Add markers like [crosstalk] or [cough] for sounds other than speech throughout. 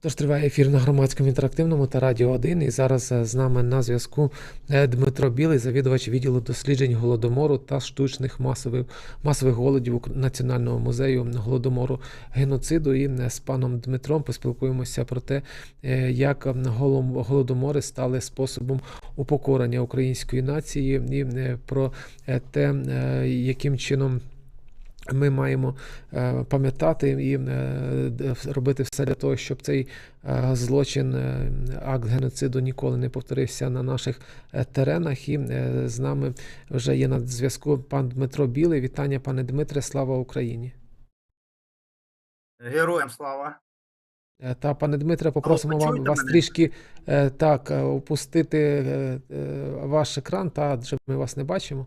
Тож триває ефір на громадському інтерактивному та Радіо 1. І зараз е, з нами на зв'язку е, Дмитро Білий, завідувач відділу досліджень голодомору та штучних масових масових голодів Національного музею голодомору геноциду. І е, з паном Дмитром поспілкуємося про те, як голодомори стали способом упокорення української нації, і про те, яким чином. Ми маємо е, пам'ятати і е, робити все для того, щоб цей е, злочин, акт геноциду ніколи не повторився на наших теренах. І з нами вже є на зв'язку пан Дмитро Білий. Вітання, пане Дмитре, слава Україні! Героям слава. Та, пане Дмитре, попросимо вам вас мене? трішки так опустити ваш екран, та адже ми вас не бачимо.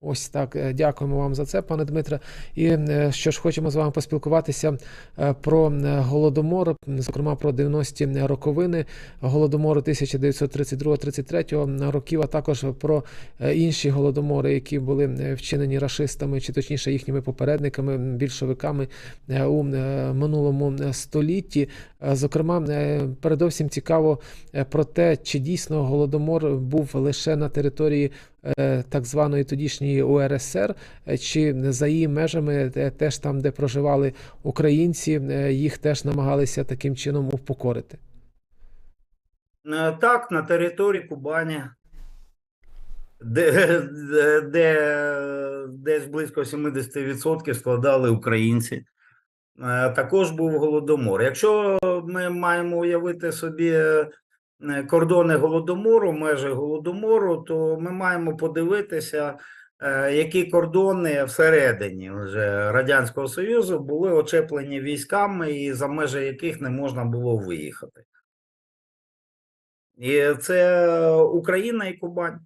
Ось так, е, дякуємо вам за це, пане Дмитре. І е, що ж хочемо з вами поспілкуватися е, про голодомор, зокрема про 90-ті роковини голодомору 1932-33 років, а також про інші голодомори, які були вчинені рашистами, чи точніше їхніми попередниками, більшовиками у минулому столітті. Е, Зокрема, е, передовсім цікаво е, про те, чи дійсно голодомор був лише на території так званої тодішньої УРСР, чи за її межами, теж там, де проживали українці, їх теж намагалися таким чином упокорити. Так, на території Кубані, де, де десь близько 70% складали українці. Е, Також був голодомор. Якщо ми маємо уявити собі е, кордони голодомору, межі голодомору, то ми маємо подивитися, е, які кордони всередині вже Радянського Союзу були очеплені військами, і за межі яких не можна було виїхати. І це Україна і Кубань,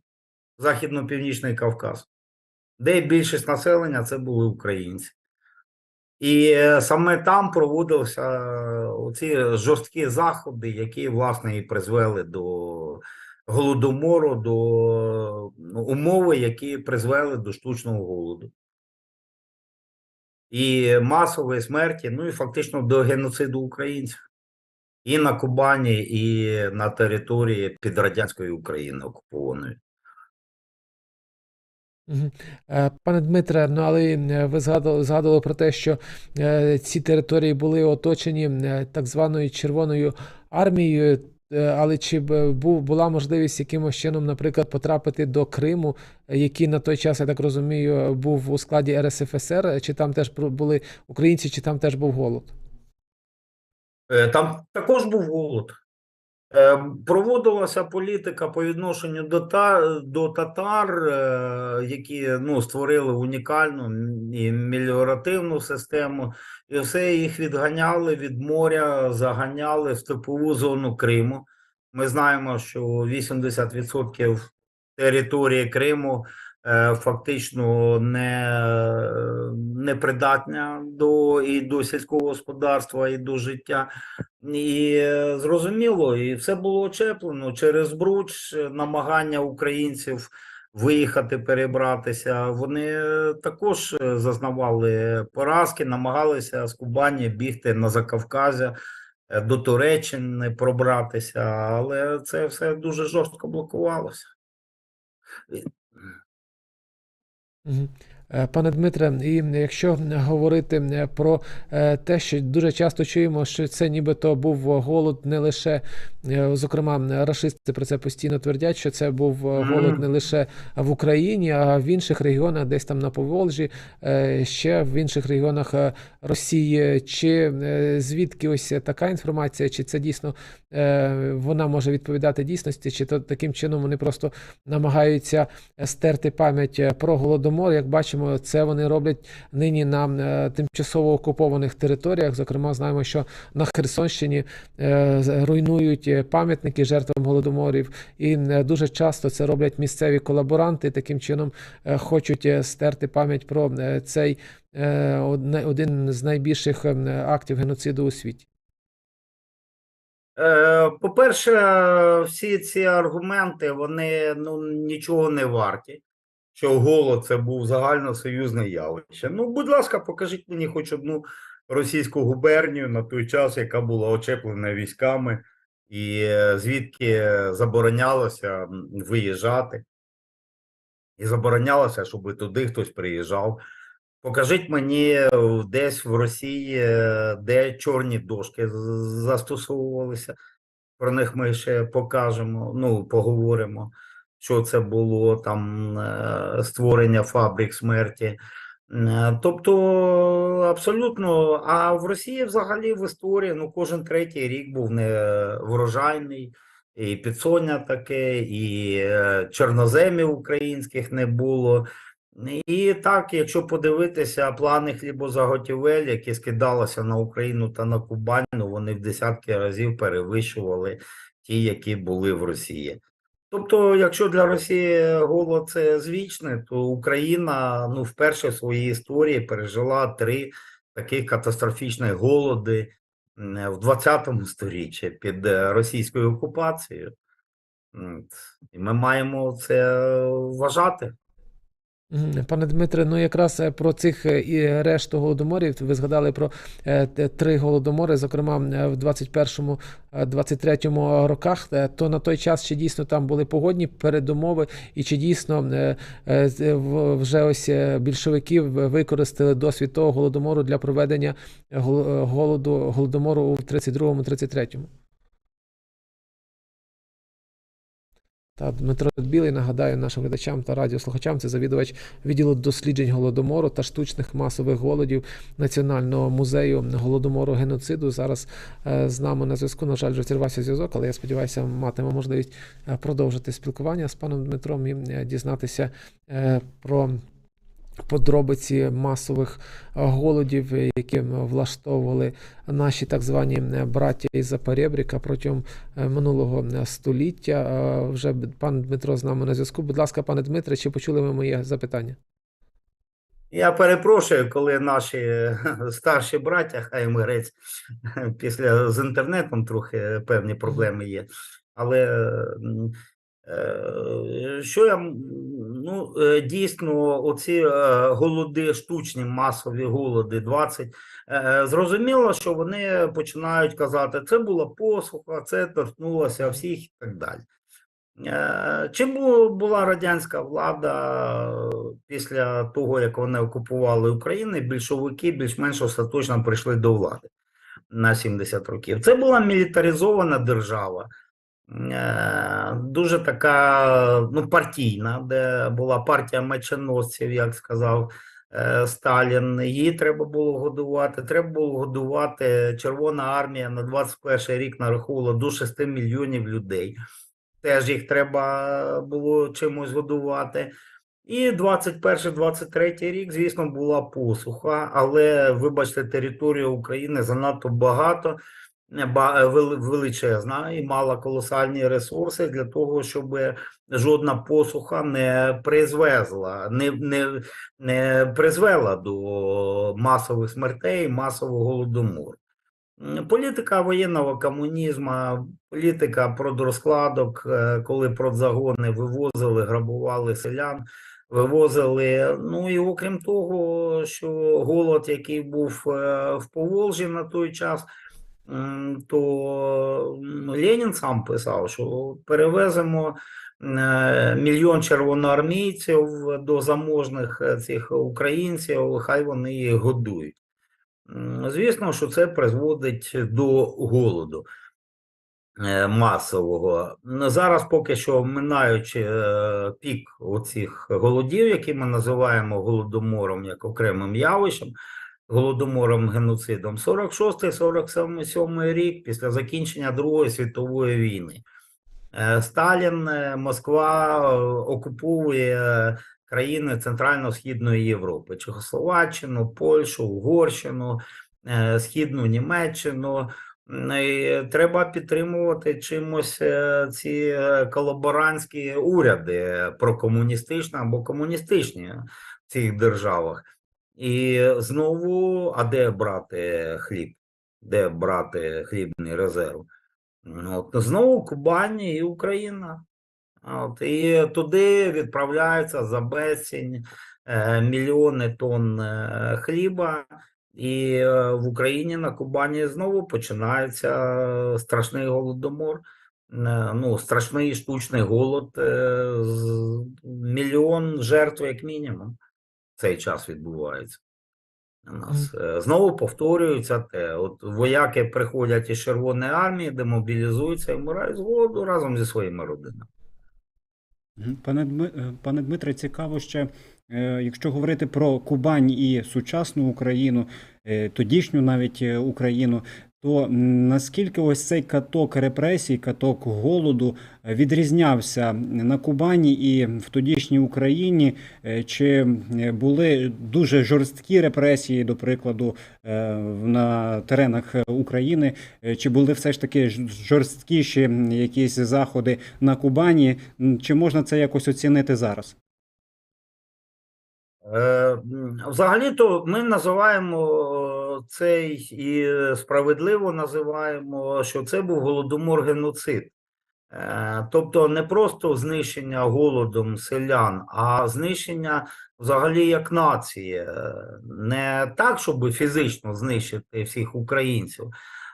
Західно-Північний Кавказ, де більшість населення це були українці. І е, саме там проводилися оці жорсткі заходи, які, власне, і призвели до голодомору, до ну, умови, які призвели до штучного голоду. І масової смерті, ну і фактично до геноциду українців. І на Кубані, і на території підрадянської України окупованої. Е, Пане Дмитре, ну але е, ви згадували, згадували про те, що е, ці території були оточені так званою Червоною армією. Але чи був була можливість якимось чином, наприклад, потрапити до Криму, який на той час, я так розумію, був у складі РСФСР, чи там теж були українці, чи там теж був голод? Там також був голод. Е, Проводилася політика по відношенню до, та, до татар, е, які ну, створили унікальну і меліоративну систему, і все їх відганяли від моря, заганяли в степову зону Криму. Ми знаємо, що 80% території Криму е, фактично не, не придатня до і до сільського господарства, і до життя. І е, зрозуміло, і все було очеплено через Бруч, намагання українців виїхати, перебратися. Вони е, також е, зазнавали поразки, намагалися з Кубані бігти на Закавказя до Туреччини пробратися, але це все дуже жорстко блокувалося. Е, Пане Дмитре, і якщо говорити е, про е, те, що дуже часто чуємо, що це нібито був голод не лише, зокрема, рашисти про це постійно твердять, що це був голод не лише в Україні, а в інших регіонах, десь там на Поволжі, ще в інших регіонах Росії. Чи звідки ось така інформація, чи це дійсно вона може відповідати дійсності, чи то таким чином вони просто намагаються стерти пам'ять про голодомор. Як бачимо, це вони роблять нині на е, тимчасово окупованих територіях. Зокрема, знаємо, що на Херсонщині е, руйнують е, пам'ятники жертвам голодоморів, і дуже часто це роблять місцеві колаборанти. Таким чином хочуть стерти пам'ять про цей один з найбільших е, актів геноциду у світі. По-перше, всі ці аргументи вони ну, нічого не варті. Що голод це був загальносоюзне явище. Ну, будь ласка, покажіть мені хоч одну російську губернію на той час, яка була очеплена військами, і е, звідки заборонялося виїжджати, і заборонялося, щоб туди хтось приїжджав. Покажіть мені е, десь в Росії, е, де чорні дошки застосовувалися. Про них ми ще покажемо, ну, поговоримо, що це було там е, створення фабрик смерті. Е, Тобто, абсолютно, а в Росії взагалі в історії ну, кожен третій рік був не врожайний, і підсоння таке, і е, чорноземів українських не було. І так, якщо подивитися плани хлібозаготівель, які скидалися на Україну та на Кубань, ну вони в десятки разів перевищували ті, які були в Росії. Тобто, якщо для Росії голод це звічне, то Україна ну вперше в своїй історії пережила три таких катастрофічних голоди в 20 сторіччі під е, російською окупацією. І ми маємо це вважати. Пане Дмитре, ну якраз е, про цих е, і решту голодоморів. Ви згадали про е, три голодомори, зокрема в 21-му, е, 23-му роках. То на той час чи дійсно там були погодні передумови, і чи дійсно вже ось більшовики використали досвід того голодомору для проведення голоду голодомору у 32-му, Та Дмитро Білий, нагадаю нашим глядачам та радіослухачам, це завідувач відділу досліджень голодомору та штучних масових голодів Національного музею голодомору геноциду. Зараз е, з нами на зв'язку. На жаль, вже зірвався зв'язок, але я сподіваюся, матиме можливість е, продовжити спілкування з паном Дмитром і е, дізнатися про. Подробиці масових е, голодів, е, які влаштовували наші так звані браття із Запорєбріка протягом е, минулого століття. Вже пан Дмитро з нами на зв'язку. Будь ласка, пане Дмитре, чи почули ви моє запитання? Я перепрошую, коли наші [laughs] старші браття, хай їм грець, [laughs] після з інтернетом трохи певні проблеми є. Але що я ну е, дійсно, оці е, голоди, штучні масові голоди, 20, е, зрозуміло, що вони починають казати, це була посуха, це торкнулося всіх і так далі. Е, Чим була радянська влада е, після того, як вони окупували Україну, більшовики більш-менш остаточно прийшли до влади на 70 років? Це була мілітаризована держава, е, дуже така ну, партійна, де була партія меченосців, як сказав е, Сталін. Її треба було годувати. Треба було годувати. Червона армія на 21 рік нараховувала до 6 мільйонів людей теж їх треба було чимось годувати. І 21-23 рік, звісно, була посуха, але, вибачте, територія України занадто багато, е, величезна і мала колосальні ресурси для того, щоб жодна посуха не призвезла, не, не, не призвела до масових смертей, масового голодомору. Політика воєнного комунізму, політика продрозкладок, е, коли продзагони вивозили, грабували селян, вивозили. Ну і окрім того, що голод, який був е, в Поволжі на той час, то Ленін сам писав, що перевеземо е, мільйон червоноармійців до заможних е, цих українців, хай вони їх годують. Звісно, що це призводить до голоду е, масового. Зараз поки що минаючи пік оцих голодів, які ми називаємо голодомором як окремим явищем, голодомором геноцидом, 46-47 рік після закінчення Другої світової війни. Е, Сталін, е, Москва е, окуповує країни Центрально-Східної Європи: Чехословаччину, Польщу, Угорщину, Східну Німеччину. Треба підтримувати чимось ці колаборантські уряди прокомуністичні або комуністичні в цих державах. І знову, а де брати хліб? Де брати хлібний резерв? От, знову Кубань і Україна. От, і туди відправляються за безцінь е, мільйони тонн е, хліба. І е, в Україні на Кубані знову починається е, страшний голодомор, е, ну, страшний штучний голод, е, з- мільйон жертв, як мінімум, цей час відбувається. У нас Е, знову повторюється те: от вояки приходять із Червоної армії, демобілізуються і вмирають з голоду разом зі своїми родинами. Пане, Дми- е, пане Дмитре, цікаво ще, е, якщо говорити про Кубань і сучасну Україну, е, тодішню навіть Україну, то наскільки ось цей каток репресій, каток голоду е, відрізнявся на Кубані і в тодішній Україні? Е, Чи е, були дуже жорсткі репресії, до прикладу, на теренах України? Чи були все ж таки жорсткіші якісь заходи на Кубані? Чи можна це якось оцінити зараз? Взагалі-то ми називаємо цей і справедливо називаємо, що це був голодомор геноцид. Е, Тобто не просто знищення голодом селян, а знищення взагалі як нації. Е, Не так, щоб фізично знищити всіх українців,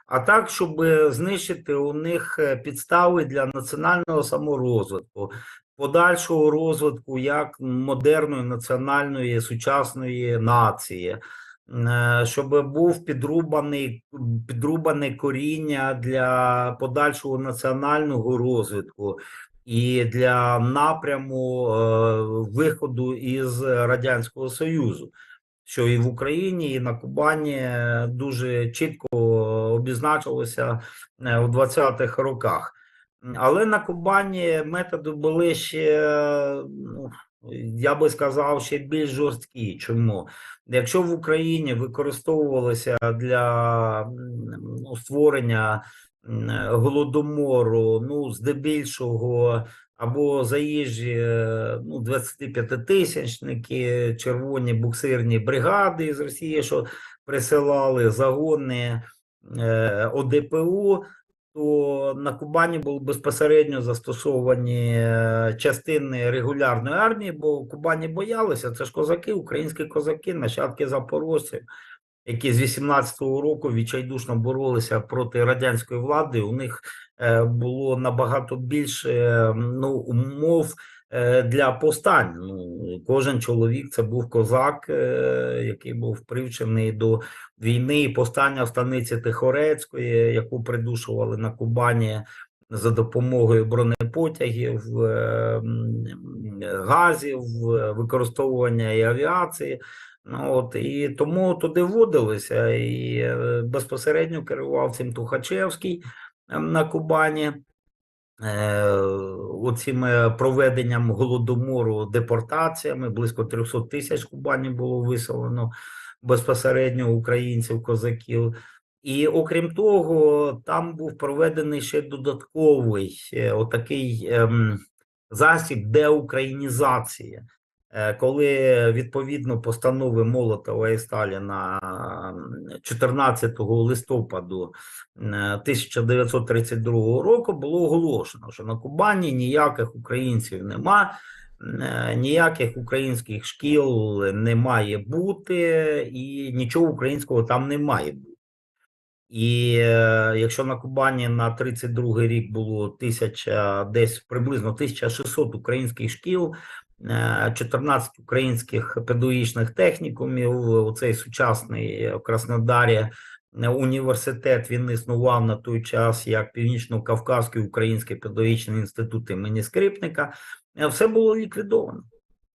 а так, щоб знищити у них е, підстави для національного саморозвитку, подальшого розвитку як модерної національної сучасної нації. Е, Щоб був підрубаний підрубане коріння для подальшого національного розвитку і для напряму е, виходу із Радянського Союзу, що і в Україні, і на Кубані е, дуже чітко обізначилося у 20-х роках. Але на Кубані методи були ще, ну, я би сказав, ще більш жорсткі. Чому? Якщо в Україні використовувалося для ну, створення голодомору, ну, здебільшого, або заїжджі е, ну, 25-тисячники, червоні буксирні бригади з Росії, що присилали загони е, ОДПУ, то на Кубані були безпосередньо застосовані е, частини регулярної армії, бо Кубані боялися. Це ж козаки, українські козаки, нащадки запорожців, які з 18-го року відчайдушно боролися проти радянської влади. У них е, було набагато більше ну, умов для повстань. Ну, кожен чоловік це був козак, е, який був привчений до війни і повстання в станиці Тихорецької, яку придушували на Кубані за допомогою бронепотягів, е, газів, е, використовування і авіації. Ну, от, і тому туди вводилися, і е, безпосередньо керував цим Тухачевський е, на Кубані. Е, оцим е, проведенням голодомору, депортаціями, близько 300 тисяч кубанів було виселено безпосередньо українців, козаків. І окрім того, там був проведений ще додатковий е, отакий ем, засіб деукраїнізації, коли відповідно постанови Молотова і Сталіна 14 листопаду е, 1932 року було оголошено, що на Кубані ніяких українців нема, е, ніяких українських шкіл не має бути, і нічого українського там не має бути. І е, якщо на Кубані на 32 рік було тисяча, десь приблизно 1600 українських шкіл, е, 14 українських педагогічних технікумів, оцей сучасний в Краснодарі е, університет, він існував на той час як Північно-Кавказький український педагогічний інститут імені Скрипника, е, все було ліквідовано.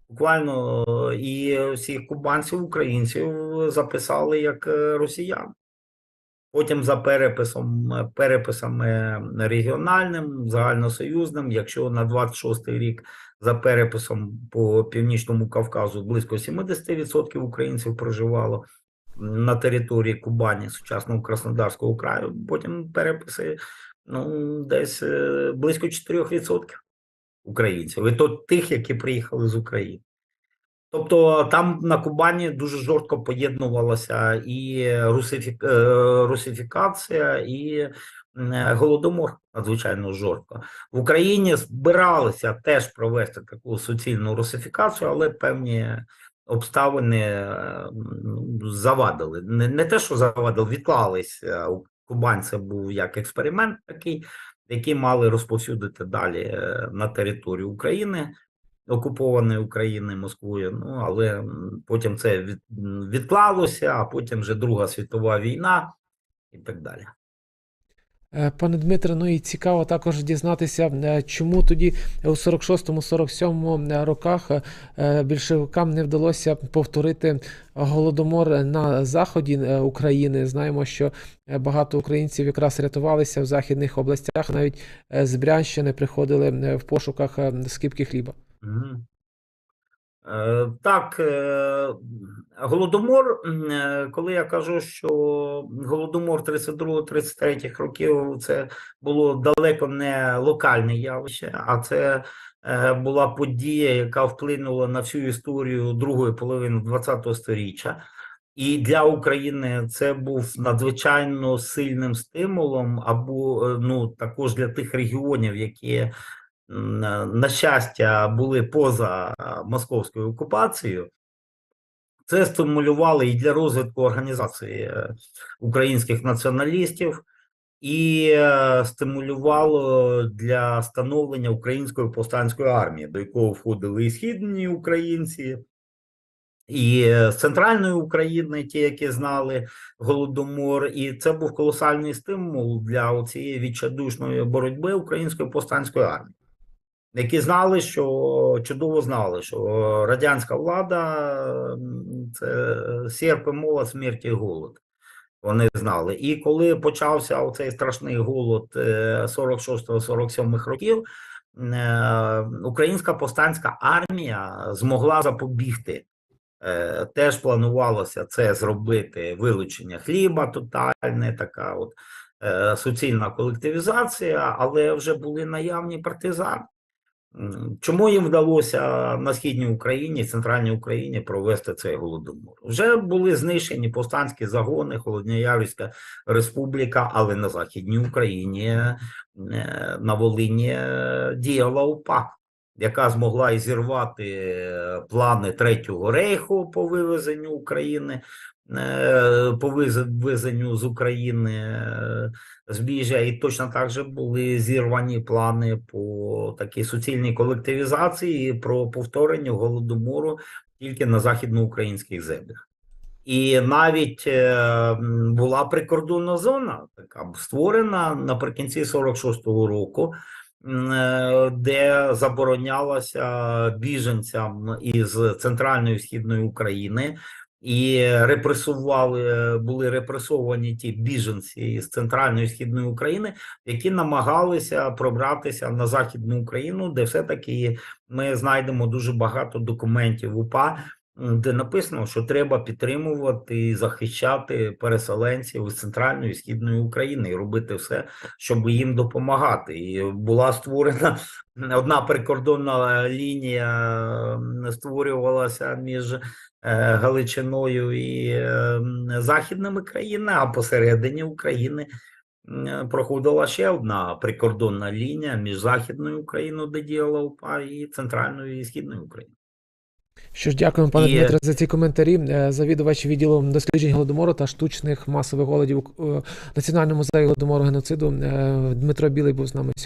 Буквально е, і всіх кубанців, українців записали як е, росіян. Потім за переписом, е, переписами регіональним, загальносоюзним, якщо на 26-й рік за переписом по Північному Кавказу близько 70% українців проживало на території Кубані, сучасного Краснодарського краю, потім переписи ну, десь е, близько 4% українців, і то тих, які приїхали з України. Тобто там на Кубані дуже жорстко поєднувалася і русифік... е, русифікація, і е, голодомор надзвичайно жорстко. В Україні збиралися теж провести таку суцільну русифікацію, але певні обставини е, ну, завадили. Не, не те, що завадили, відклались. Е, у Кубань це був як експеримент такий, який мали розповсюдити далі на територію України, окупованої України Москвою. Ну але потім це від, відклалося, а потім вже Друга світова війна і так далі. Е, Пане Дмитре, ну і цікаво також дізнатися, е, чому тоді у 46-47 роках е, більшовикам не вдалося повторити голодомор на заході України. Знаємо, що багато українців якраз рятувалися в західних областях, навіть з Брянщини приходили в пошуках скипки хліба. Е, Так, е, голодомор, е, коли я кажу, що голодомор 32-33 років це було далеко не локальне явище, а це була подія, яка вплинула на всю історію другої половини ХХ століття. І для України це був надзвичайно сильним стимулом, або ну також для тих регіонів, які на щастя, були поза московською окупацією, це стимулювало і для розвитку організації е, українських націоналістів, і е, стимулювало для становлення української повстанської армії, до якого входили і східні українці, і е, з центральної України, ті, які знали голодомор, і це був колосальний стимул для цієї відчайдушної боротьби української повстанської армії які знали, що чудово знали, що радянська влада це серп і мола смерті і голод. Вони знали. І коли почався оцей страшний голод е, 46-47 років, е, українська повстанська армія змогла запобігти. Е, Теж планувалося це зробити вилучення хліба, тотальне, така от е, суцільна колективізація, але вже були наявні партизани. Чому їм вдалося на східній Україні, центральній Україні провести цей голодомор? Вже були знищені повстанські загони, Холодноярська республіка, але на західній Україні е, на Волині е, діяла УПА, яка змогла і зірвати е, плани Третього рейху по вивезенню України, по виз- вивезенню з України е, збіжжя, і точно так же були зірвані плани по такій суцільній колективізації і про повторення голодомору тільки на західноукраїнських землях. І навіть е, була прикордонна зона, така створена наприкінці 46-го року, е, де заборонялося біженцям із центральної і східної України і репресували, були репресовані ті біженці з центральної східної України, які намагалися пробратися на західну Україну, де все-таки ми знайдемо дуже багато документів. УПА, де написано, що треба підтримувати і захищати переселенців з центральної і східної України і робити все, щоб їм допомагати. І була створена [laughs] одна прикордонна лінія, створювалася між е, Галичиною і е, західними країнами, а посередині України проходила ще одна прикордонна лінія між Західною Україною, де діяла УПА, і центральною і східною Україною. Що ж, дякуємо, пане І- Дмитре, за ці коментарі. Е, Завідувач відділу досліджень голодомору та штучних масових голодів у е, Національному музею голодомору геноциду е, Дмитро Білий був з нами сьогодні.